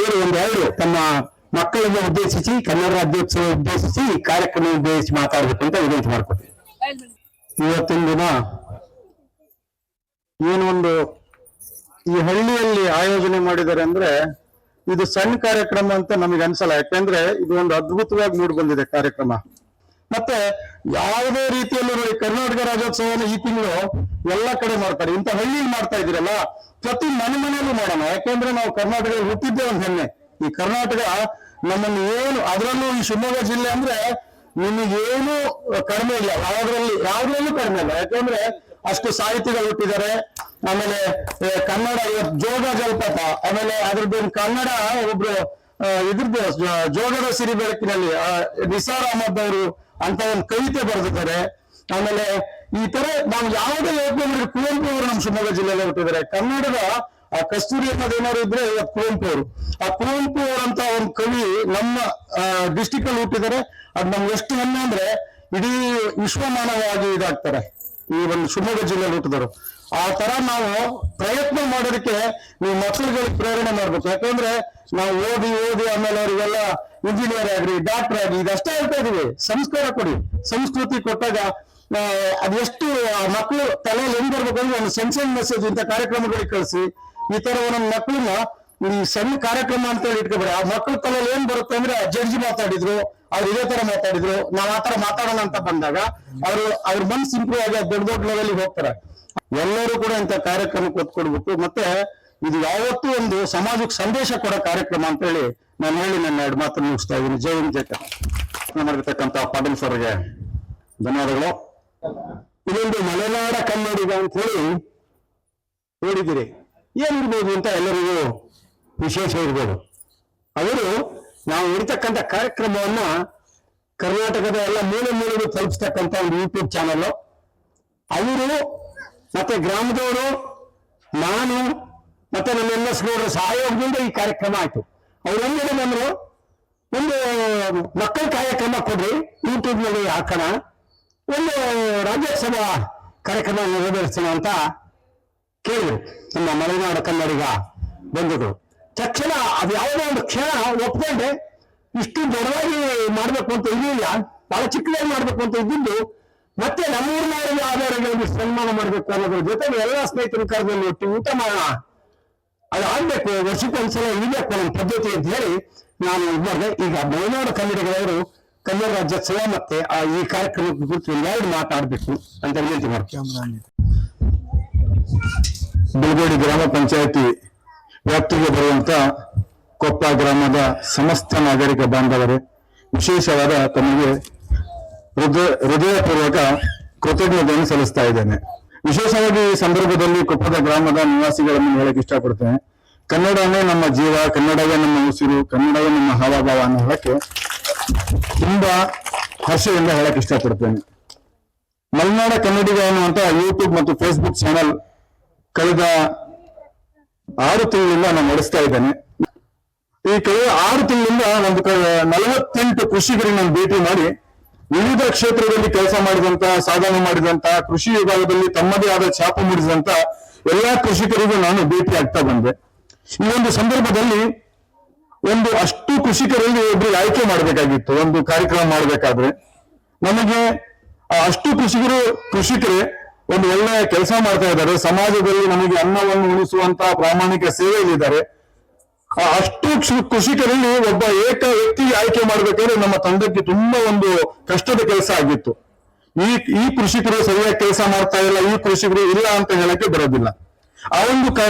ಇವರು ಅವರು ತಮ್ಮ ಮಕ್ಕಳನ್ನು ಉದ್ದೇಶಿಸಿ, ಕನ್ನಡ ರಾಜ್ಯೋತ್ಸವ ಉದ್ದೇಶಿಸಿ ಕಾರ್ಯಕ್ರಮ ಉದ್ದೇಶಿಸಿ ಮಾತಾಡಬೇಕು ಅಂತ ವಿನಂತಿ ಮಾಡ್ಕೊತೀನಿ ಇವತ್ತಿನ ದಿನ ಏನೊಂದು ಈ ಹಳ್ಳಿಯಲ್ಲಿ ಆಯೋಜನೆ ಮಾಡಿದ್ದಾರೆ ಅಂದ್ರೆ ಇದು ಸಣ್ಣ ಕಾರ್ಯಕ್ರಮ ಅಂತ ನಮಗೆ ಅನ್ಸಲ್ಲ. ಯಾಕಂದ್ರೆ ಇದು ಒಂದು ಅದ್ಭುತವಾಗಿ ಮೂಡಿ ಬಂದಿದೆ ಕಾರ್ಯಕ್ರಮ. ಮತ್ತೆ ಯಾವುದೇ ರೀತಿಯಲ್ಲೂ ಕರ್ನಾಟಕ ರಾಜ್ಯೋತ್ಸವನ ಈ ತಿಂಗಳು ಎಲ್ಲ ಕಡೆ ಮಾಡ್ತಾರೆ. ಇಂಥ ಹಳ್ಳಿಯಲ್ಲಿ ಮಾಡ್ತಾ ಇದೀರಲ್ಲ ಪ್ರತಿ ಮನೆ ಮನೆಯಲ್ಲೂ ಮಾಡೋಣ. ಯಾಕೆಂದ್ರೆ ನಾವು ಕರ್ನಾಟಕದಲ್ಲಿ ಹುಟ್ಟಿದ್ದೆ ಒಂದು ಹೆಮ್ಮೆ. ಈ ಕರ್ನಾಟಕ ನಮ್ಮನ್ನು ಏನು, ಅದರಲ್ಲೂ ಈ ಶಿವಮೊಗ್ಗ ಜಿಲ್ಲೆ ಅಂದ್ರೆ ನಿಮಗೇನು ಕಡಿಮೆ ಇಲ್ಲ. ಯಾವ್ದ್ರಲ್ಲಿ, ಯಾವ್ದ್ರಲ್ಲೂ ಕಡಿಮೆ ಇಲ್ಲ. ಯಾಕಂದ್ರೆ ಅಷ್ಟು ಸಾಹಿತಿಗಳು ಹುಟ್ಟಿದ್ದಾರೆ. ಆಮೇಲೆ ಕನ್ನಡ ಜೋಗ ಜಲಪಾತ, ಆಮೇಲೆ ಅದ್ರದ್ದು ಕನ್ನಡ, ಒಬ್ರು ಇದ್ರದ್ದು ಜೋಗದ ಸಿರಿ ಬೆಳಕಿನಲ್ಲಿ ನಿಸಾರ್ ಅಹಮದ್ ಅವರು ಅಂತ ಒಂದು ಕವಿತೆ ಬರೆದಿದ್ದಾರೆ. ಆಮೇಲೆ ಈ ತರ ನಾವು ಯಾವುದೇ ಯೋಚನೆ ಮಾಡಿದ್ರೆ ಕುವೆಂಪು ಅವರು ನಮ್ಮ ಶಿವಮೊಗ್ಗ ಜಿಲ್ಲೆಯಲ್ಲಿ ಹುಟ್ಟಿದ್ದಾರೆ. ಕನ್ನಡದ ಆ ಕಸ್ತೂರಿ ಅನ್ನೋದು ಏನಾದ್ರು ಇದ್ರೆ ಇವತ್ತು ಕುವೆಂಪು ಅವರು. ಆ ಕುವೆಂಪು ಅವರಂತ ಒಂದು ಕವಿ ನಮ್ಮ ಡಿಸ್ಟಿಕ್ ಅಲ್ಲಿ ಹುಟ್ಟಿದ್ದಾರೆ. ಅದು ನಮ್ಗೆ ಎಷ್ಟು ಹೆಮ್ಮೆ ಅಂದ್ರೆ ಇಡೀ ವಿಶ್ವಮಾನವಾಗಿ ಇದಾಗ್ತಾರೆ. ಈ ಒಂದು ಶಿವಮೊಗ್ಗ ಜಿಲ್ಲೆಯಲ್ಲಿ ಹುಟ್ಟಿದರು ಆ ತರ ನಾವು ಪ್ರಯತ್ನ ಮಾಡೋದಕ್ಕೆ ನೀವು ಮಕ್ಕಳುಗಳಿಗೆ ಪ್ರೇರಣೆ ಮಾಡ್ಬೇಕು. ಯಾಕಂದ್ರೆ ನಾವು ಓದಿ ಓದಿ ಆಮೇಲೆ ಅವರಿಗೆಲ್ಲ ಇಂಜಿನಿಯರ್ ಆಗ್ರಿ ಡಾಕ್ಟರ್ ಆಗ್ರಿ ಇದಷ್ಟೇ ಹೇಳ್ತಾ ಇದೀವಿ ಸಂಸ್ಕಾರ ಕೊಡಿ. ಸಂಸ್ಕೃತಿ ಕೊಟ್ಟಾಗ ಅದೆಷ್ಟು ಮಕ್ಕಳು ತಲೆಯಲ್ಲಿ ಹೆಂಗ್ ಬರ್ಬೇಕು ಅಂದ್ರೆ ಒಂದು ಸಣ್ಣ ಮೆಸೇಜ್ ಇಂಥ ಕಾರ್ಯಕ್ರಮಗಳಿಗೆ ಕಳಿಸಿ. ಈ ತರ ಒಂದೊಂದು ಮಕ್ಕಳನ್ನ ಈ ಸಣ್ಣ ಕಾರ್ಯಕ್ರಮ ಅಂತ ಹೇಳಿ ಇಟ್ಕೊಬೇಡಿ. ಆ ಮಕ್ಕಳ ತಲೆಯಲ್ಲಿ ಏನ್ ಬರುತ್ತೆ ಅಂದ್ರೆ ಜಡ್ಜಿ ಮಾತಾಡಿದ್ರು, ಅವ್ರು ಇದೇ ತರ ಮಾತಾಡಿದ್ರು, ನಾವ್ ಆತರ ತರ ಮಾತಾಡೋಣ ಅಂತ ಬಂದಾಗ ಅವರು, ಅವ್ರ ಮನ್ಸು ಇಂಪ್ರೂವ್ ಆಗಿ ದೊಡ್ಡ ದೊಡ್ಡ ಲೆವೆಲ್ ಹೋಗ್ತಾರೆ. ಎಲ್ಲರೂ ಕೂಡ ಇಂಥ ಕಾರ್ಯಕ್ರಮಕ್ಕೆ ಒತ್ತು ಕೊಡ್ಬೇಕು ಮತ್ತೆ ಇದು ಯಾವತ್ತೂ ಒಂದು ಸಮಾಜಕ್ಕೆ ಸಂದೇಶ ಕೊಡೋ ಕಾರ್ಯಕ್ರಮ ಅಂತ ಹೇಳಿ ನಾನು ಹೇಳಿ ನನ್ನ ಎರಡು ಮಾತನ್ನು ಮುಗಿಸ್ತಾ ಇದ್ದೀನಿ. ಜೈ ಹಿಂದ್, ಜೈ ಕರ್ನಾಟಕ. ಮಾಡಿರ್ತಕ್ಕಂಥ ಪಾಟೀಲ್ ಸರ್ಗೆ ಧನ್ಯವಾದಗಳು. ಇದೊಂದು ಮಲೆನಾಡ ಕನ್ನಡಿಗ ಅಂತ ಹೇಳಿ ನೋಡಿದ್ದೀರಿ ಏನಿರ್ಬೋದು ಅಂತ ಎಲ್ಲರಿಗೂ ವಿಶೇಷ ಇರ್ಬೋದು. ಅವರು ನಾವು ಇರ್ತಕ್ಕಂಥ ಕಾರ್ಯಕ್ರಮವನ್ನ ಕರ್ನಾಟಕದ ಎಲ್ಲ ಮೂಲೆ ಮೂಲೆಗೂ ತಲುಪಿಸ್ತಕ್ಕಂಥ ಒಂದು ಯೂಟ್ಯೂಬ್ ಚಾನಲ್ ಅವರು ಮತ್ತೆ ಗ್ರಾಮದವರು, ನಾನು ಮತ್ತೆ ನಮ್ಮ ಎಲ್ಲ ಸಹಯೋಗದಿಂದ ಈ ಕಾರ್ಯಕ್ರಮ ಆಯ್ತು. ಅವ್ರು ಹೆಂಗಿದೆ ಬಂದ್ರು, ಒಂದು ಮಕ್ಕಳ ಕಾರ್ಯಕ್ರಮ ಕೊಡ್ರಿ ಯೂಟ್ಯೂಬ್ನಲ್ಲಿ ಹಾಕೋಣ. ಒಂದು ರಾಜ್ಯೋತ್ಸವ ಕಾರ್ಯಕ್ರಮ ನೆರವೇರಿಸೋಣ ಅಂತ ಕೇಳಿದ್ರು. ನಮ್ಮ ಮಲೆನಾಡು ಕನ್ನಡಿಗ ಬಂಧುಗಳು ತಕ್ಷಣ ಅದು ಯಾವುದೋ ಒಂದು ಕ್ಷಣ ಒಪ್ಕೊಂಡೆ ಇಷ್ಟು ದೊಡ್ಡದಾಗಿ ಮಾಡ್ಬೇಕು ಅಂತ ಇರಲಿಲ್ಲ ಬಹಳ ಚಿಕ್ಕದಾಗಿ ಮಾಡ್ಬೇಕು ಅಂತ ಇದ್ದಿದ್ದು, ಮತ್ತೆ ನಮ್ಮೂರಿನವರಿಗೆ ಆಧಾರಗಳಿಗೆ ಸನ್ಮಾನ ಮಾಡ್ಬೇಕು ಅನ್ನೋದ್ರ ಜೊತೆಗೆ ಎಲ್ಲ ಸ್ನೇಹಿತರ ಕರೆದಲ್ಲಿ ಒಟ್ಟು ಊಟ ಮಾಡೋಣ. ಅದು ಆಗ್ಬೇಕು ವರ್ಷಕ್ಕೊಂದ್ಸಲ ಇರಬೇಕು ನಮ್ಮ ಪದ್ಧತಿ ಅಂತ ಹೇಳಿ ನಾನು ಇದ್ಮಾಡಿದೆ ಈಗ ಮಲೆನಾಡು ಕನ್ನಡಿಗರವರು ಕನ್ನಡ ರಾಜ್ಯೋತ್ಸವ ಮತ್ತೆ ಆ ಈ ಕಾರ್ಯಕ್ರಮದ ಕುರಿತು ಒಂದೆರಡು ಮಾತಾಡಬೇಕು ಅಂತ ವಿನಂತಿ ಮಾಡ್ತೀನಿ. ಬಿಲ್ಗೋಡಿ ಗ್ರಾಮ ಪಂಚಾಯತಿ ವ್ಯಾಪ್ತಿಗೆ ಬರುವಂತ ಕೊಪ್ಪ ಗ್ರಾಮದ ಸಮಸ್ತ ನಾಗರಿಕ ಬಾಂಧವರೇ, ವಿಶೇಷವಾದ ತಮಗೆ ಹೃದಯ ಹೃದಯಪೂರ್ವಕ ಕೃತಜ್ಞತೆಯನ್ನು ಸಲ್ಲಿಸ್ತಾ ಇದ್ದೇನೆ. ವಿಶೇಷವಾಗಿ ಈ ಸಂದರ್ಭದಲ್ಲಿ ಕೊಪ್ಪದ ಗ್ರಾಮದ ನಿವಾಸಿಗಳನ್ನು ಹೇಳಕ್ ಇಷ್ಟಪಡ್ತೇನೆ. ಕನ್ನಡನೇ ನಮ್ಮ ಜೀವ, ಕನ್ನಡವೇ ನಮ್ಮ ಉಸಿರು, ಕನ್ನಡವೇ ನಮ್ಮ ಹಾವಭಾವ ಅನ್ನೋ ಹೇಳಕ್ಕೆ ತುಂಬಾ ಹರ್ಷದಿಂದ ಹೇಳಕ್ ಇಷ್ಟಪಡ್ತೇನೆ. ಮಲೆನಾಡ ಕನ್ನಡಿಗ ಅನ್ನುವಂತ ಯೂಟ್ಯೂಬ್ ಮತ್ತು ಫೇಸ್ಬುಕ್ ಚಾನೆಲ್ ಕಳೆದ ಆರು ತಿಂಗಳಿಂದ ನಾನು ನಡೆಸ್ತಾ ಇದ್ದೇನೆ. ಈ ಕಳೆದ ಆರು ತಿಂಗಳಿಂದ ಒಂದು ನಲವತ್ತೆಂಟು ಕೃಷಿಕರಿಗೆ ನಾನು ಭೇಟಿ ಮಾಡಿ ವಿವಿಧ ಕ್ಷೇತ್ರದಲ್ಲಿ ಕೆಲಸ ಮಾಡಿದಂತ, ಸಾಧನೆ ಮಾಡಿದಂತ, ಕೃಷಿ ವಿಭಾಗದಲ್ಲಿ ತಮ್ಮದೇ ಆದ ಛಾಪು ಮೂಡಿಸಿದಂತ ಎಲ್ಲಾ ಕೃಷಿಕರಿಗೂ ನಾನು ಭೇಟಿ ಆಗ್ತಾ ಬಂದೆ. ಈ ಒಂದು ಸಂದರ್ಭದಲ್ಲಿ ಒಂದು ಅಷ್ಟು ಕೃಷಿಕರಲ್ಲಿ ಒಬ್ರಿಗೆ ಆಯ್ಕೆ ಮಾಡಬೇಕಾಗಿತ್ತು, ಒಂದು ಕಾರ್ಯಕ್ರಮ ಮಾಡಬೇಕಾದ್ರೆ. ನಮಗೆ ಅಷ್ಟು ಕೃಷಿಕರು, ಕೃಷಿಕರೇ ಒಂದು ಒಳ್ಳೆಯ ಕೆಲಸ ಮಾಡ್ತಾ ಇದ್ದಾರೆ. ಸಮಾಜದಲ್ಲಿ ನಮಗೆ ಅನ್ನವನ್ನು ಉಳಿಸುವಂತಹ ಪ್ರಾಮಾಣಿಕ ಸೇವೆಯಲ್ಲಿದ್ದಾರೆ ಅಷ್ಟು ಕ್ಷು- ಕೃಷಿಕರಲ್ಲಿ ಒಬ್ಬ ಏಕ ವ್ಯಕ್ತಿ ಆಯ್ಕೆ ಮಾಡ್ಬೇಕಾದ್ರೆ ನಮ್ಮ ತಂಡಕ್ಕೆ ತುಂಬಾ ಒಂದು ಕಷ್ಟದ ಕೆಲಸ ಆಗಿತ್ತು. ಈ ಈ ಕೃಷಿಕರು ಸರಿಯಾಗಿ ಕೆಲಸ ಮಾಡ್ತಾ ಇಲ್ಲ, ಈ ಕೃಷಿಕರು ಇಲ್ಲ ಅಂತ ಹೇಳಕ್ಕೆ ಬರೋದಿಲ್ಲ. ಆ ಒಂದು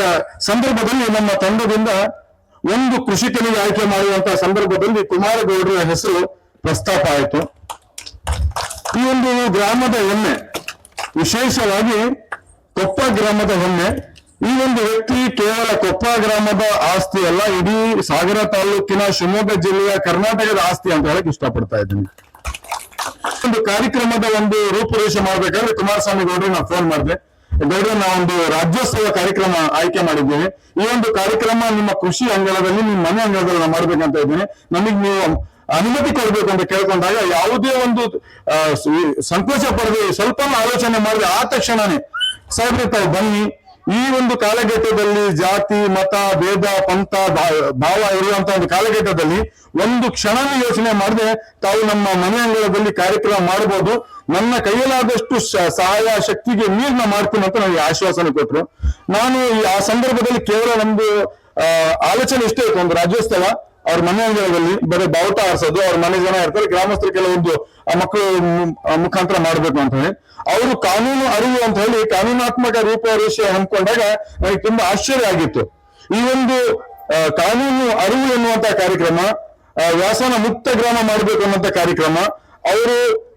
ಸಂದರ್ಭದಲ್ಲಿ ನಮ್ಮ ತಂಡದಿಂದ ಒಂದು ಕೃಷಿಕನಿಗೆ ಆಯ್ಕೆ ಮಾಡುವಂತ ಸಂದರ್ಭದಲ್ಲಿ ಕುಮಾರಗೌಡರ ಹೆಸರು ಪ್ರಸ್ತಾಪ ಆಯಿತು. ಈ ಒಂದು ಗ್ರಾಮದ ಹೆಮ್ಮೆ ವಿಶೇಷವಾಗಿ ಕೊಪ್ಪ ಗ್ರಾಮದ ಹೆಮ್ಮೆ ಈ ಒಂದು ವ್ಯಕ್ತಿ ಕೇವಲ ಕೊಪ್ಪ ಗ್ರಾಮದ ಆಸ್ತಿ ಅಲ್ಲ, ಇಡೀ ಸಾಗರ ತಾಲೂಕಿನ ಶಿವಮೊಗ್ಗ ಜಿಲ್ಲೆಯ ಕರ್ನಾಟಕದ ಆಸ್ತಿ ಅಂತ ಹೇಳಕ್ ಇಷ್ಟಪಡ್ತಾ ಇದ್ದೀನಿ. ಒಂದು ಕಾರ್ಯಕ್ರಮದ ಒಂದು ರೂಪುರೇಷ ಮಾಡ್ಬೇಕಾದ್ರೆ ಕುಮಾರಸ್ವಾಮಿ ಗೌಡ್ರಿಗೆ ನಾ ಫೋನ್ ಮಾಡಿದೆ. ಗೌಡ್ರೆ ಒಂದು ರಾಜ್ಯೋತ್ಸವ ಕಾರ್ಯಕ್ರಮ ಆಯ್ಕೆ ಮಾಡಿದ್ದೇನೆ. ಈ ಒಂದು ಕಾರ್ಯಕ್ರಮ ನಿಮ್ಮ ಕೃಷಿ ಅಂಗಳದಲ್ಲಿ, ನಿಮ್ಮ ಮನೆ ಅಂಗಳದಲ್ಲಿ ನಾ ಮಾಡ್ಬೇಕಂತ ಇದ್ದೀನಿ. ನಮಗೆ ನೀವು ಅನುಮತಿ ಕೊಡ್ಬೇಕು ಅಂತ ಕೇಳ್ಕೊಂಡಾಗ ಯಾವುದೇ ಒಂದು ಸಂಕೋಚ ಪಡೆದು ಸ್ವಲ್ಪ ಆಲೋಚನೆ ಮಾಡಿದ್ರೆ ಆ ತಕ್ಷಣನೇ ಸಾಹೇಬ್ರೆ ತಾವು ಬನ್ನಿ. ಈ ಒಂದು ಕಾಲಘಟ್ಟದಲ್ಲಿ ಜಾತಿ, ಮತ, ಭೇದ, ಪಂಥ ಭಾವ ಇರುವಂತ ಒಂದು ಕಾಲಘಟ್ಟದಲ್ಲಿ ಒಂದು ಕ್ಷಣ ಯೋಚನೆ ಮಾಡದೆ ತಾವು ನಮ್ಮ ಮನೆ ಅಂಗಳದಲ್ಲಿ ಕಾರ್ಯಕ್ರಮ ಮಾಡಬಹುದು. ನನ್ನ ಕೈಯಲ್ಲಾದಷ್ಟು ಸಹಾಯ ಶಕ್ತಿಗೆ ನೀರ್ನ ಮಾಡ್ತೀನಿ ಅಂತ ನನಗೆ ಆಶ್ವಾಸನೆ ಕೊಟ್ಟರು ನಾನು ಆ ಸಂದರ್ಭದಲ್ಲಿ ಕೇವಲ ಒಂದು ಆಲೋಚನೆ ಇಷ್ಟೇ ಇತ್ತು, ಒಂದು ರಾಜ್ಯೋತ್ಸವ. ಅವ್ರ ಮನೆ ಅಂಗಳದಲ್ಲಿ ಬರೀ ಬಾವುಟ ಆರಿಸೋದು, ಅವ್ರ ಮನೆ ಜನ ಇರ್ತಾರೆ, ಗ್ರಾಮಸ್ಥರು ಕೆಲವೊಂದು ಮಕ್ಕಳು ಮುಖಾಂತರ ಮಾಡ್ಬೇಕು ಅಂತ ಹೇಳಿ. ಅವರು ಕಾನೂನು ಅರಿವು ಅಂತ ಹೇಳಿ ಕಾನೂನಾತ್ಮಕ ರೂಪರೇಷೆ ಹಮ್ಮಿಕೊಂಡಾಗ ನನಗೆ ತುಂಬಾ ಆಶ್ಚರ್ಯ ಆಗಿತ್ತು. ಈ ಒಂದು ಕಾನೂನು ಅರಿವು ಎನ್ನುವಂತ ಕಾರ್ಯಕ್ರಮ ವ್ಯಾಸನ ಮುಕ್ತ ಗ್ರಾಮ ಮಾಡಬೇಕು ಅನ್ನುವಂತ ಕಾರ್ಯಕ್ರಮ, ಅವರು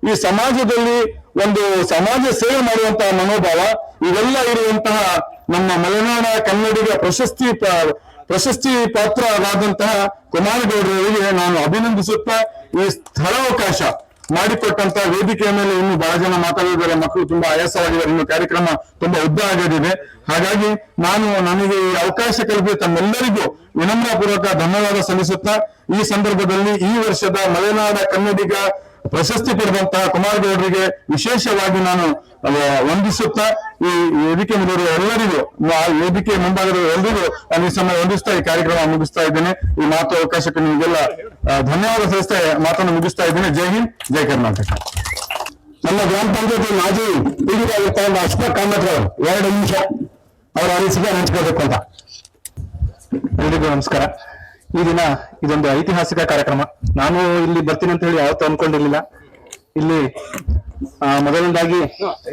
ಈ ಸಮಾಜದಲ್ಲಿ ಒಂದು ಸಮಾಜ ಸೇವೆ ಮಾಡುವಂತಹ ಮನೋಭಾವ, ಇವೆಲ್ಲ ಇರುವಂತಹ ನಮ್ಮ ಮಲೆನಾಡ ಕನ್ನಡಿಗ ಪ್ರಶಸ್ತಿ ಪ್ರಶಸ್ತಿ ಪಾತ್ರರಾದಂತಹ ಕುಮಾರಗೌಡರವರಿಗೆ ನಾನು ಅಭಿನಂದಿಸುತ್ತಾ ಈ ಸ್ಥಳಾವಕಾಶ ಮಾಡಿಕೊಟ್ಟಂತ ವೇದಿಕೆಯ ಮೇಲೆ ಇನ್ನು ಬಹಳ ಜನ ಮಾತಾಡಿದರೆ ಮಕ್ಕಳು ತುಂಬಾ ಆಯಾಸವಾಗಿದ್ದಾರೆ. ಇನ್ನು ಕಾರ್ಯಕ್ರಮ ತುಂಬಾ ಉದ್ದ ಆಗದಿದೆ ಹಾಗಾಗಿ ನಾನು ನನಗೆ ಈ ಅವಕಾಶ ಕಲ್ಪಿಸಿ ತಮ್ಮೆಲ್ಲರಿಗೂ ವಿನಮ್ರಪೂರ್ವಕ ಧನ್ಯವಾದ ಸಲ್ಲಿಸುತ್ತಾ, ಈ ಸಂದರ್ಭದಲ್ಲಿ ಈ ವರ್ಷದ ಮಲೆನಾಡ ಕನ್ನಡಿಗ ಪ್ರಶಸ್ತಿ ಪಡೆದಂತಹ ಕುಮಾರಗೌಡರಿಗೆ ವಿಶೇಷವಾಗಿ ನಾನು ವಂದಿಸುತ್ತಾ ಈ ವೇದಿಕೆ ಮುಂದಿರುವ ಎಲ್ಲರಿಗೂ, ಆ ವೇದಿಕೆ ಮುಂಭಾಗದ ಎಲ್ಲರಿಗೂ ನಾನು ಈ ಸಮಯ ಹೊಂದಿಸ್ತಾ ಈ ಕಾರ್ಯಕ್ರಮ ಮುಗಿಸ್ತಾ ಇದ್ದೇನೆ. ಈ ಮಾತು ಅವಕಾಶಕ್ಕೆ ನಿಮಗೆಲ್ಲ ಧನ್ಯವಾದ ಸಂಸ್ಥೆ ಮಾತನ್ನು ಮುಗಿಸ್ತಾ ಇದ್ದೇನೆ. ಜೈ ಹಿಂದ್, ಜೈ ಕರ್ನಾಟಕ. ನಮ್ಮ ಗ್ರಾಮ ಪಂಚಾಯತಿ ಮಾಜಿ ಪೀಡಿತಾಗಿರ್ತಾರೆ ಅಶ್ವಥ್ ಕಾಮತ್ ಎರಡು ನಿಮಿಷ ಅವರ ಅನಿಸಿಕೆ ಹಂಚ್ಕೋಬೇಕು ಅಂತ. ಎಲ್ರಿಗೂ ನಮಸ್ಕಾರ. ಈ ದಿನ ಇದೊಂದು ಐತಿಹಾಸಿಕ ಕಾರ್ಯಕ್ರಮ. ನಾನು ಇಲ್ಲಿ ಬರ್ತೀನಿ ಅಂತ ಹೇಳಿ ಯಾವತ್ತೂ ಅನ್ಕೊಂಡಿರ್ಲಿಲ್ಲ. ಇಲ್ಲಿ ಮೊದಲನೇದಾಗಿ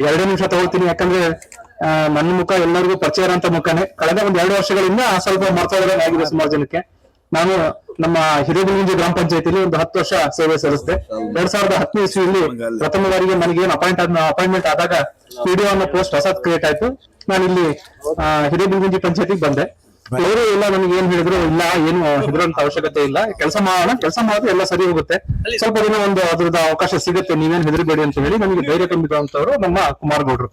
ಎರಡು ನಿಮಿಷ ತಗೊಳ್ತೀನಿ ಯಾಕಂದ್ರೆ ನನ್ನ ಮುಖ ಎಲ್ಲರಿಗೂ ಪರಿಚಯ ಇರೋಂತ ಮುಖನೇ. ಕಳೆದ ಒಂದ್ ಎರಡು ವರ್ಷಗಳಿಂದ ಸ್ವಲ್ಪ ಮರ್ತೋದಂಗೆ ಆಗಿದೆ ಸುಮಾರು ಜನಕ್ಕೆ. ನಾನು ನಮ್ಮ ಹಿರೇಗುಂಜಿ ಗ್ರಾಮ ಪಂಚಾಯತಿಲಿ ಒಂದು ಹತ್ತು ವರ್ಷ ಸೇವೆ ಸಲ್ಲಿಸಿದೆ. ಎರಡ್ ಸಾವಿರದ ಹತ್ತನೇ ಇಸ್ವಿಯಲ್ಲಿ ಪ್ರಥಮ ಬಾರಿಗೆ ನನಗೆ ಏನು ಅಪಾಯಿಂಟ್ ಆದ ಅಪಾಯಿಂಟ್ಮೆಂಟ್ ಆದಾಗ ಪಿಡಿಒ ಅನ್ನೋ ಪೋಸ್ಟ್ ಹೊಸದ್ ಕ್ರಿಯೇಟ್ ಆಯ್ತು. ನಾನು ಇಲ್ಲಿ ಹಿರೇಗುಂಜಿ ಪಂಚಾಯತಿಗೆ ಬಂದೆ. ಅವರು ಇಲ್ಲ ನನಗೆ ಏನ್ ಹೇಳಿದ್ರು ಇಲ್ಲ ಏನು ಹೆದರುವಂತ ಅವಶ್ಯಕತೆ ಇಲ್ಲ. ಕೆಲಸ ಮಾಡೋಣ ಕೆಲಸ ಮಾಡಿದ್ರೆ ಎಲ್ಲ ಸರಿ ಹೋಗುತ್ತೆ. ಸ್ವಲ್ಪ ದಿನ ಒಂದು ಅದ್ರದ ಅವಕಾಶ ಸಿಗುತ್ತೆ. ನೀವೇನ್ ಹೆದರಬೇಡಿ ಅಂತ ಹೇಳಿ ನಮಗೆ ಧೈರ್ಯ ತುಂಬಿರುವಂತವ್ರು ನಮ್ಮ ಕುಮಾರ್ ಗೌಡ್ರು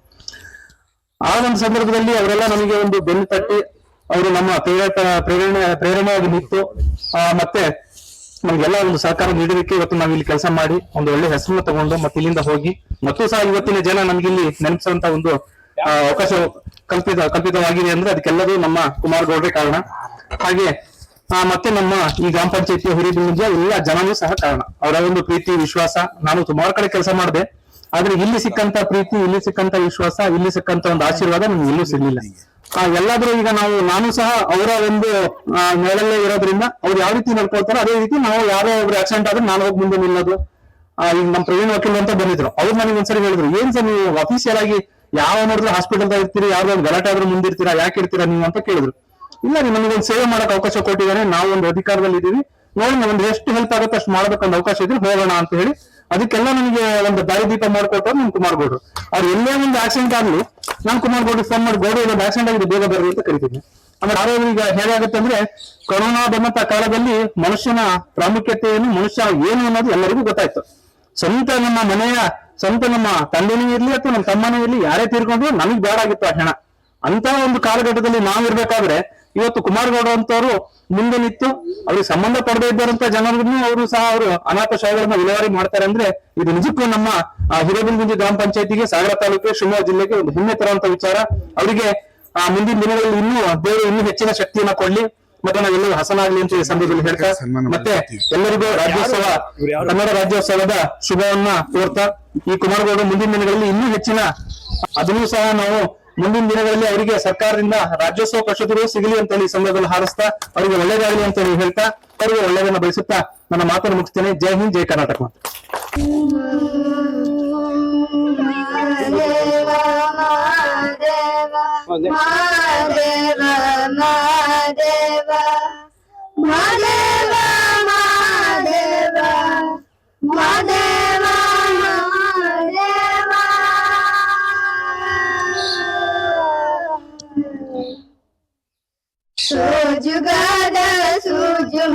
ಆ ಒಂದು ಸಂದರ್ಭದಲ್ಲಿ ಅವರೆಲ್ಲ ನಮಗೆ ಒಂದು ಬೆನ್ನು ತಟ್ಟಿ ಅವರು ನಮ್ಮ ಪ್ರೇರಕ ಪ್ರೇರಣೆ ಪ್ರೇರಣೆಯಾಗಿ ನಿಂತು ಆ, ಮತ್ತೆ ನಮ್ಗೆಲ್ಲ ಒಂದು ಸಹಕಾರ ನೀಡೋದಕ್ಕೆ ಇವತ್ತು ನಾವು ಇಲ್ಲಿ ಕೆಲಸ ಮಾಡಿ ಒಂದು ಒಳ್ಳೆ ಹೆಸರನ್ನ ತಗೊಂಡು ಮತ್ತೆ ಇಲ್ಲಿಂದ ಹೋಗಿ ಮತ್ತು ಸಹ ಇವತ್ತಿನ ಜನ ನಮ್ಗೆ ಇಲ್ಲಿ ನೆನಪಿಸುವಂತ ಒಂದು ಅವಕಾಶ ಕಲ್ಪಿತ, ಕಲ್ಪಿತವಾಗಿದೆ ಅಂದ್ರೆ ಅದಕ್ಕೆಲ್ಲದೂ ನಮ್ಮ ಕುಮಾರ್ ಗೌಡ್ರೆ ಕಾರಣ. ಹಾಗೆ ಮತ್ತೆ ನಮ್ಮ ಈ ಗ್ರಾಮ ಪಂಚಾಯತಿ ಹಿರಿಬಿಂಜ ಎಲ್ಲ ಜನನೂ ಸಹ ಕಾರಣ. ಅವರ ಒಂದು ಪ್ರೀತಿ, ವಿಶ್ವಾಸ, ನಾನು ಸುಮಾರು ಕಡೆ ಕೆಲಸ ಮಾಡಿದೆ. ಆದ್ರೆ ಇಲ್ಲಿ ಸಿಕ್ಕಂತ ಪ್ರೀತಿ, ಇಲ್ಲಿ ಸಿಕ್ಕಂತ ವಿಶ್ವಾಸ, ಇಲ್ಲಿ ಸಿಕ್ಕಂತ ಒಂದು ಆಶೀರ್ವಾದ ನಮ್ಗೆ ಎಲ್ಲೂ ಸಿಗ್ಲಿಲ್ಲ. ಎಲ್ಲಾದ್ರೂ ಈಗ ನಾವು, ನಾನು ಸಹ ಅವರ ಒಂದು ಮೇಳಲ್ಲೇ ಇರೋದ್ರಿಂದ ಅವ್ರು ಯಾವ ರೀತಿ ನಡ್ಕೊಳ್ತಾರೋ ಅದೇ ರೀತಿ ನಾವು ಯಾರೋ ಒಬ್ರು ಆಕ್ಸಿಡೆಂಟ್ ಆದ್ರೆ ನಾನು ಹೋಗಿ ಮುಂದೆ ನಿಲ್ಲೋದು. ಈಗ ನಮ್ಮ ಪ್ರವೀಣ್ ವಕೀಲ್ ಅಂತ ಬಂದಿದ್ರು. ಅವ್ರು ನನಗೆ ಒಂದ್ಸರಿ ಹೇಳಿದ್ರು, ಏನ್ ಸರ್ ನೀವು ಅಫಿಷಿಯಲ್ ಆಗಿ ಯಾವ ನೋಡಿದ್ರು ಹಾಸ್ಪಿಟಲ್ ಇರ್ತೀರಿ ಒಂದು ಗಲಾಟೆ ಆದ್ರೂ ಮುಂದಿರ್ತೀರಾ ಯಾಕೆ ಇರ್ತೀರಾ ನೀವು ಅಂತ ಕೇಳಿದ್ರು. ಇಲ್ಲ ನಿಮಗೆ ಒಂದು ಸೇವೆ ಮಾಡಕ್ ಅವಕಾಶ ಕೊಟ್ಟಿದ್ದಾರೆ, ನಾವು ಒಂದು ಅಧಿಕಾರದಲ್ಲಿ ಇದೀವಿ ನೋಡಿ ಒಂದು ಎಷ್ಟು ಹೆಲ್ಪ್ ಆಗುತ್ತೆ, ಅಷ್ಟು ಮಾಡ್ಬೇಕಂತ ಅವಕಾಶ ಇದ್ರೆ ಹೋಗೋಣ ಅಂತ ಹೇಳಿ, ಅದಕ್ಕೆಲ್ಲ ನನಗೆ ಒಂದು ದಾರಿದೀಪ ಮಾಡ್ಕೊಟ್ಟು ನಿಮ್ ಕುಮಾರ್ ಗೌಡ್ರು ಅವ್ರು ಎಲ್ಲೇ ಒಂದು ಆಕ್ಸಿಡೆಂಟ್ ಆಗ್ಲಿ ನಾನು ಕುಮಾರ್ ಗೌಡ್ರು ಫೋನ್ ಮಾಡಿ ಗೌಡ್ರು ಒಂದು ಆಕ್ಸಿಡೆಂಟ್ ಆಗಿದೆ, ಬೇಗ ಬರ್ರಿ ಅಂತ ಕರಿತೀನಿ ಆಮೇಲೆ ಆರೋಗ್ಯ ಈಗ ಹೇಗಾಗುತ್ತೆ ಅಂದ್ರೆ, ಕೊರೋನಾ ಬಂದಂತ ಕಾಲದಲ್ಲಿ ಮನುಷ್ಯನ ಪ್ರಾಮುಖ್ಯತೆಯನ್ನು ಮನುಷ್ಯ ಏನು ಅನ್ನೋದು ಎಲ್ಲರಿಗೂ ಗೊತ್ತಾಯ್ತು. ಸ್ವಂತ ನಮ್ಮ ಮನೆಯ ಸ್ವಂತ ನಮ್ಮ ತಂದೆನೂ ಇರ್ಲಿ ಅಥವಾ ನಮ್ಮ ತಮ್ಮನೂ ಇರ್ಲಿ ಯಾರೇ ತೀರ್ಕೊಂಡ್ರು ನಮಗ್ ಬೇಡ ಆಗಿತ್ತು ಆ ಹೆಣ ಅಂತ ಒಂದು ಕಾಲಘಟ್ಟದಲ್ಲಿ ನಾವಿರ್ಬೇಕಾದ್ರೆ ಇವತ್ತು ಕುಮಾರಗೌಡ ಅಂತವರು ಮುಂದೆ ನಿಂತು ಅವ್ರಿಗೆ ಸಂಬಂಧ ಪಡದೇ ಇದ್ದಾರಂತ ಜನರಿಗೂ ಅವರು ಸಹ ಅವರು ಅನಾಥ ಶಾಲೆಗಳನ್ನ ವಿಲೇವಾರಿ ಮಾಡ್ತಾರೆ ಅಂದ್ರೆ ಇದು ನಿಜಕ್ಕೂ ನಮ್ಮ ಆ, ಹಿರೇಬೆಳಗುಂಜಿ ಗ್ರಾಮ ಪಂಚಾಯತಿಗೆ ಸಾಗರ ತಾಲೂಕಿಗೆ ಶಿವಮೊಗ್ಗ ಜಿಲ್ಲೆಗೆ ಒಂದು ಹೆಮ್ಮೆ ತರುವಂತ ವಿಚಾರ. ಅವರಿಗೆ ಮುಂದಿನ ದಿನಗಳಲ್ಲಿ ಇನ್ನೂ ದೇವರು ಇನ್ನೂ ಹೆಚ್ಚಿನ ಶಕ್ತಿಯನ್ನ ಕೊಡ್ಲಿ. ಮತ್ತೆ ನಾವೆಲ್ಲರೂ ಹಸನಾಗ್ಲಿ ಅಂತ ಈ ಸಂದರ್ಭದಲ್ಲಿ ಹೇಳ್ತಾ ಮತ್ತೆ ಎಲ್ಲರಿಗೂ ರಾಜ್ಯೋತ್ಸವ ಕನ್ನಡ ರಾಜ್ಯೋತ್ಸವದ ಶುಭವನ್ನ ಕೋರ್ತಾ ಈ ಕುಮಾರಗೌಡ ಮುಂದಿನ ದಿನಗಳಲ್ಲಿ ಇನ್ನೂ ಹೆಚ್ಚಿನ ಅದನ್ನೂ ಸಹ ನಾವು ಮುಂದಿನ ದಿನಗಳಲ್ಲಿ ಅವರಿಗೆ ಸರ್ಕಾರದಿಂದ ರಾಜ್ಯೋತ್ಸವ ಪ್ರಶಸ್ತಿಗಳು ಸಿಗಲಿ ಅಂತ ಹೇಳಿ ಈ ಸಂದರ್ಭದಲ್ಲಿ ಹಾರಿಸ್ತಾ ಅವರಿಗೆ ಒಳ್ಳೇದಾಗಲಿ ಅಂತ ಹೇಳಿ ಹೇಳ್ತಾ ಅವರಿಗೆ ಒಳ್ಳೆಯದನ್ನ ಬಯಸುತ್ತಾ ನನ್ನ ಮಾತನ್ನು ಮುಗಿಸ್ತೇನೆ. ಜೈ ಹಿಂದ್ ಜೈ ಕರ್ನಾಟಕ.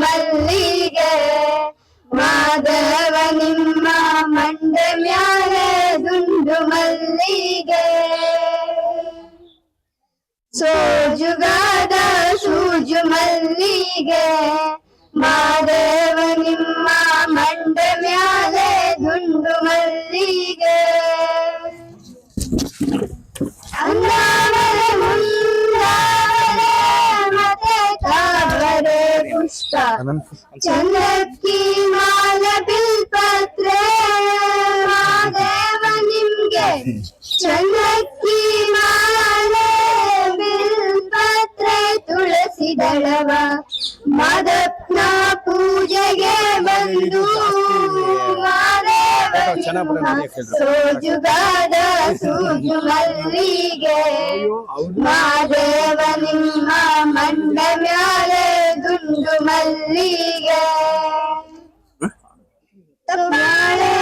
ಮಲ್ಲಿಗೆ ಮಾಧವ ನಿಮ್ಮ ಮಂಡ ಮ್ಯಾಲೆ ದುಂಡು ಮಲ್ಲಿಗೆ ಸೋಜುಗಾದ ಸೂಜು ಮಲ್ಲಿಗೆ ಮಾಧವ ನಿಮ್ಮ ಮಂಡ ಮ್ಯಾಲೆ ದುಂಡು ಮಲ್ಲಿಗೆ ಅಂದಾವರೆ ಚಂದ್ರಕ್ಕಿ ಮಾಲೆ ಬಿಲ್ಪತ್ರೆ ಮಾದೇವ ನಿಮ್ಗೆ. ಚಂದ್ರಕ್ಕಿ ಮಾಲೆ ಬಿಲ್ಪತ್ರೆ ತುಳಸಿ ದಳವ. ಮಾದಪ್ಪನ ಪೂಜೆಗೆ ಬಂದು ಸೋಜುಗಾದ ಸೂಜು ಮಲ್ಲಿಗೆ ಮಾದೇವ ನಿಮ್ಮ ಮಂಡ ಮ್ಯಾಲೆ ದುಂಡು ಮಲ್ಲಿಗೆ ಬಾಳೆ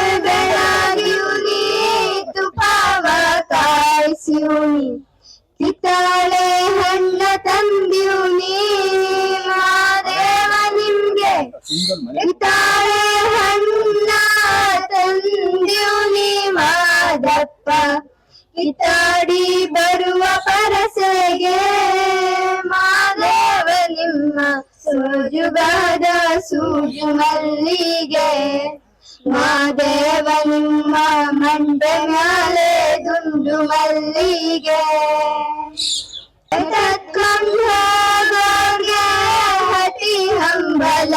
ನೀತು ಪಾವ ಕಾಯಿಸಿಯು ಕಿತ್ತಾಳೆ ಹಣ್ಣ ತಂದಿಯುನಿ ಮಾದೇವ ನಿಮ್ಗೆ ಕಿತ್ತಾಡಿ ಬರುವ ಪರಸೆಗೆ ಮಾದೇವ ನಿಮ್ಮ ಸೋಜುಗಾದ ಸೂಜು ಮಲ್ಲಿಗೆ ಮಾದೇವ ನಿಮ್ಮ ಮಂಡ ಮ್ಯಾಲೆ ದುಂಡು ಮಲ್ಲಿಗೆ ತತ್ಕೊಂಡು ಹೋಗೋರ್ಗೆ ಹತಿ ಹಂಬಲ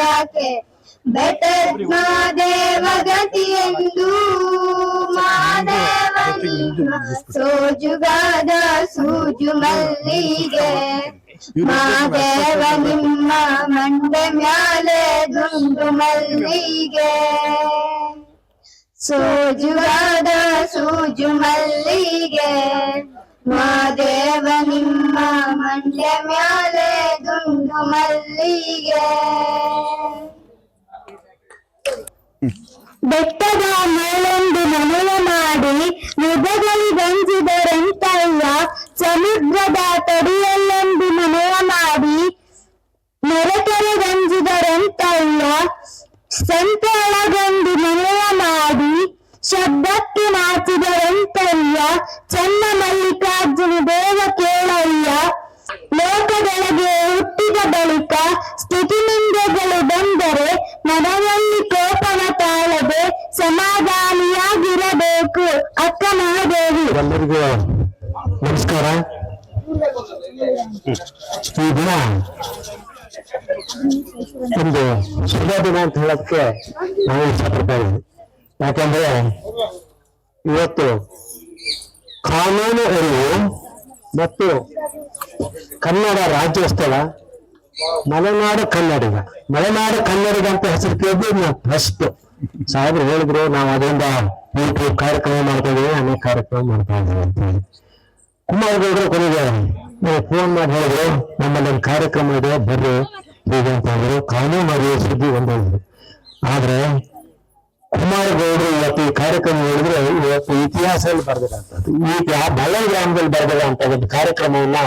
ಯಾಕೆ ಬೆಟರ್ ಮಾದೇವ ಗತಿ ಎಂದು ಮಾದೇವ ನಿಮ್ಮ ಸೋಜುಗಾದ ಸೂಜು ಮಲ್ಲಿಗೆ ಮಾದೇವ ನಿಮ್ಮ ಮಂಡ ಮ್ಯಾಲೆ ದುಂಡು ಮಲ್ಲಿಗೆ ಸೋಜುಗಾದ ಸೂಜು ಮಲ್ಲಿಗೆ ಮಾದೇವ ನಿಮ್ಮ ಮಂಡ್ಯ ಮ್ಯಾಲೆ ದುಂಡು ಮಲ್ಲಿಗೆ ಬೆಟ್ಟದ ಮೇಲೊಂದು ಮನೆಯ ಮಾಡಿ ಮೃಗಗಳು ಗಂಜಿದರೆಂತಲ್ಲ ಸಮುದ್ರದ ತಡಿಯಲ್ಲೊಂದು ಮನೆಯ ಮಾಡಿ ನೆರೆಕೆರೆ ಗಂಜಿದರೆಂತಲ್ಲ ಸಂತೆಯೊಳಗೊಂದು ಮನೆಯ ಮಾಡಿ ಶಬ್ದಕ್ಕೆ ನಾಚಿದರೆಂತಯ್ಯ ಚನ್ನ ಮಲ್ಲಿಕಾರ್ಜುನ ದೇವ ಕೇಳಯ್ಯ ನಮಸ್ಕಾರ. ಈ ದಿನ ಒಂದು ಶುಭ ದಿನ ಅಂತ ಹೇಳೋದಕ್ಕೆ ನಾವು ಇಷ್ಟಪಡ್ತಾ ಇದ್ದೀವಿ. ಯಾಕಂದ್ರೆ ಇವತ್ತು ಕಾನೂನು ಅರಿವು ಮತ್ತು ಕನ್ನಡ ರಾಜ್ಯೋತ್ಸವ ಮಲೆನಾಡು ಕನ್ನಡಿಗ. ಮಲೆನಾಡು ಕನ್ನಡಿಗ ಅಂತ ಹೆಸರು ಕೇಳಿದ್ರೆ ಫಸ್ಟ್ ಸಾಹೇಬ್ರು ಹೇಳಿದ್ರು, ನಾವು ಅದರಿಂದ ಯೂಟ್ಯೂಬ್ ಕಾರ್ಯಕ್ರಮ ಮಾಡ್ತಾ ಅನೇಕ ಕಾರ್ಯಕ್ರಮ ಮಾಡ್ತಾ ಇದ್ದೀವಿ ಅಂತ ಹೇಳಿ. ಕುಮಾರಗೌಡರು ಕೊನೆಗೆ ಫೋನ್ ಮಾಡಿ ಹೇಳಿದ್ರು, ನಮ್ಮಲ್ಲಿ ಒಂದು ಕಾರ್ಯಕ್ರಮ ಇದೆ, ಬರ್ರಿ ಹೀಗೆ ಅಂತ ಹೇಳಿದ್ರು. ಕಾನೂನು ಮಾಡಿ ಸುದ್ದಿ ಒಂದೇ ಆದ್ರೆ ಕುಮಾರಗೌಡರು ಇವತ್ತು ಈ ಕಾರ್ಯಕ್ರಮ ಹೇಳಿದ್ರೆ ಇವತ್ತು ಇತಿಹಾಸದಲ್ಲಿ ಬರ್ದಿರಂತದ್ದು ಈಗ ಬಳ್ಳಾರಿ ಗ್ರಾಮದಲ್ಲಿ ಬರೆದಿರುವಂತ ಒಂದು ಕಾರ್ಯಕ್ರಮವನ್ನ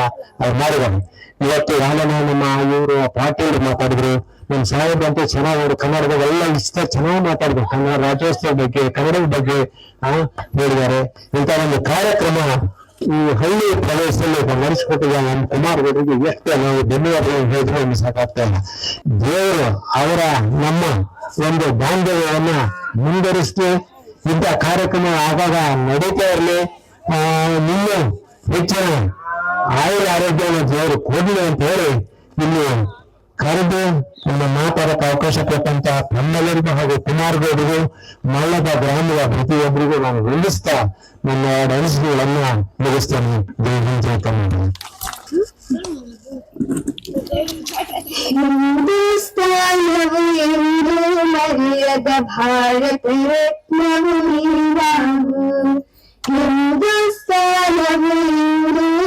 ಅವ್ರು ಮಾಡಿದ್ದಾರೆ. ಇವತ್ತು ರಾಮನ ನಮ್ಮ ಇವರು ಪಾಟೀಲ್ ಮಾತಾಡಿದ್ರು. ನಮ್ಮ ಸಾಹೇಬ್ ಅಂತ ಚೆನ್ನಾಗಿ ಅವರು ಕನ್ನಡದ ಎಲ್ಲ ಇಷ್ಟ ಚೆನ್ನಾಗಿ ಮಾತಾಡಿದ್ರು ಕನ್ನಡ ರಾಜ್ಯೋತ್ಸವ ಬಗ್ಗೆ, ಕನ್ನಡದ ಬಗ್ಗೆ, ಆ, ಹೇಳಿದ್ದಾರೆ. ಇಂಥ ಒಂದು ಕಾರ್ಯಕ್ರಮ ಈ ಹಳ್ಳಿ ಪ್ರದೇಶದಲ್ಲಿ ನಡೆಸಿಕೊಟ್ಟಿದ್ದ ನಮ್ಮ ಕುಮಾರಗೌಡರಿಗೆ ಎಷ್ಟು ನಾವು ಧನ್ಯವಾದ ಹೇಳಿದ್ರು ಸಾಕಾಗ್ತಾ ಇಲ್ಲ. ದೇವರು ಅವರ ನಮ್ಮ ಒಂದು ಬಾಂಧವ್ಯವನ್ನ ಮುಂದುವರಿಸಲಿ ಇಂಥ ಕಾರ್ಯಕ್ರಮ ಆಗಾಗ ನಡೀತಾ ಇರಲಿ. ಆ ನಿನ್ನೆ ಹೆಚ್ಚಿನ ಆಯುರ ಆರೋಗ್ಯವನ್ನು ದೇವರು ಕೊಡಲಿ ಅಂತ ಹೇಳಿ ಇಲ್ಲಿ ಕರೆದು ನಮ್ಮ ಮಾತಾಡಕ್ಕೆ ಅವಕಾಶ ಕೊಟ್ಟಂತ ತಮ್ಮೆಲ್ಲರಿಗೂ ಹಾಗೂ ಕುಮಾರಗೌಡರಿಗೂ ಮಲ್ಲದ ಗ್ರಾಮದ ಪ್ರತಿಯೊಬ್ಬರಿಗೂ ನಾನು ವಂದಿಸ್ತಾ ನನ್ನ ಎರಡು ಅನಿಸಿಕೆಗಳನ್ನ ಮುಗಿಸ್ತೇನೆ. ಜೈ ಹಿಂದ್, ಜೈ ಕನ್ನಡ. ಹಿಂದೂಸ್ತಾನವು ಎಂದು ಮರೆಯದ ಭಾರತ ರತ್ನವು ನೀನಾಗು ಹಿಂದೂಸ್ತಾನವು ಎಂದು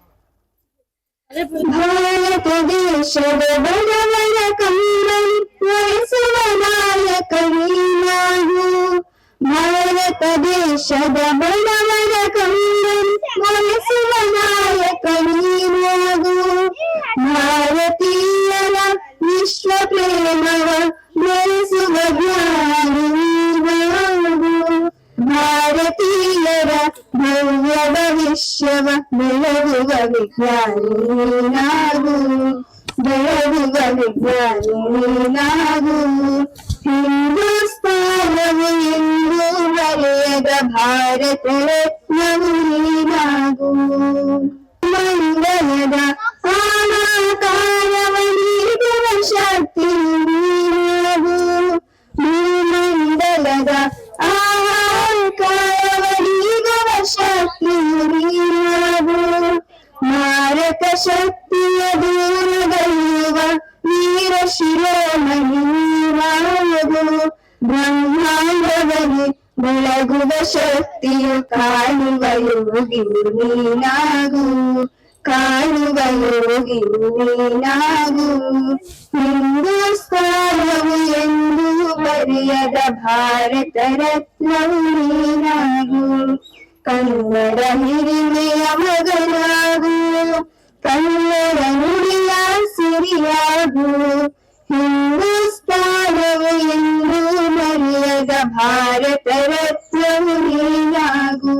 ಭಾರತ ದೇಶದ ಬಡವರ ಕಣ್ಣಲ್ಲಿ ವಹಿಸುವ ನಾಯಕ ನೀನಾಗು ಭಾರತ ದೇಶದ ಬಡವರ ರತ್ನವು ನೀನಾಗು ಕಾಣುವನು ನೀನಾಗು ಹಿಂದೂಸ್ತಾನವು ಎಂದು ಬರೆಯದ ಭಾರತ ರತ್ನವು ನೀನಾಗು. ಕನ್ನಡ ಹಿರಿಮೆಯ ಮಗನಾಗು, ಕನ್ನಡ ನುಡಿಯ ಸಿರಿಯಾಗು. ಹಿಂದೂಸ್ತಾನವು ಎಂದು ಮರೆಯದ ಭಾರತ ರತ್ನವು ನೀನಾಗು.